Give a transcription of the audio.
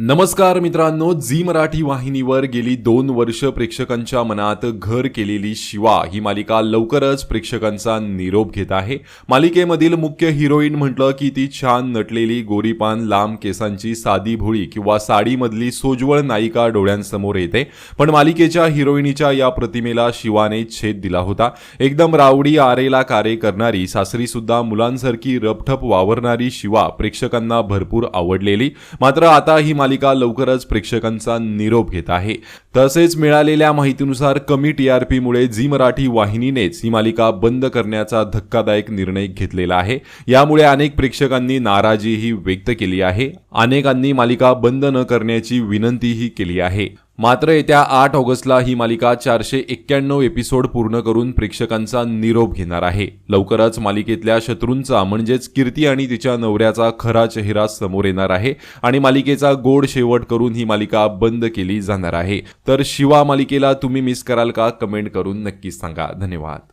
नमस्कार मित्रांनो झी मराठी वाहिनीवर गेली दोन वर्ष प्रेक्षकांच्या मनात घर केलेली शिवा ही मालिका लवकरच प्रेक्षकांचा निरोप घेत आहे. मालिकेमधील मुख्य हिरोईन म्हटलं की ती छान नटलेली गोरीपान लांब केसांची साधी भोळी किंवा साडीमधली सोज्वळ नायिका डोळ्यांसमोर येते. पण मालिकेच्या हिरोईनीच्या या प्रतिमेला शिवाने छेद दिला होता. एकदम रावडी आरेला कार्य करणारी सासरी सुद्धा मुलांसारखी रपठप वावरणारी शिवा प्रेक्षकांना भरपूर आवडलेली. मात्र आता ही मालिका लवकरच प्रेक्षकांचा निरोप घेत आहे. तसेच मिळालेल्या माहितीनुसार कमी टीआरपीमुळे झी मराठी वाहिनीनेच ही मालिका बंद करण्याचा धक्कादायक निर्णय घेतलेला आहे. यामुळे अनेक प्रेक्षकांनी नाराजीही व्यक्त केली आहे. अनेकांनी मालिका बंद न करण्याची विनंतीही केली आहे. मात्र येत्या आठ ऑगस्टला ही मालिका चारशे एक्क्याण्णव एपिसोड पूर्ण करून प्रेक्षकांचा निरोप घेणार आहे. लवकरच मालिकेतल्या शत्रूंचा म्हणजेच कीर्ती आणि तिच्या नवऱ्याचा खरा चेहरा समोर येणार आहे आणि मालिकेचा गोड शेवट करून ही मालिका बंद केली जाणार आहे. तर शिवा मालिकेला तुम्ही मिस कराल का? कमेंट करून नक्कीच सांगा. धन्यवाद.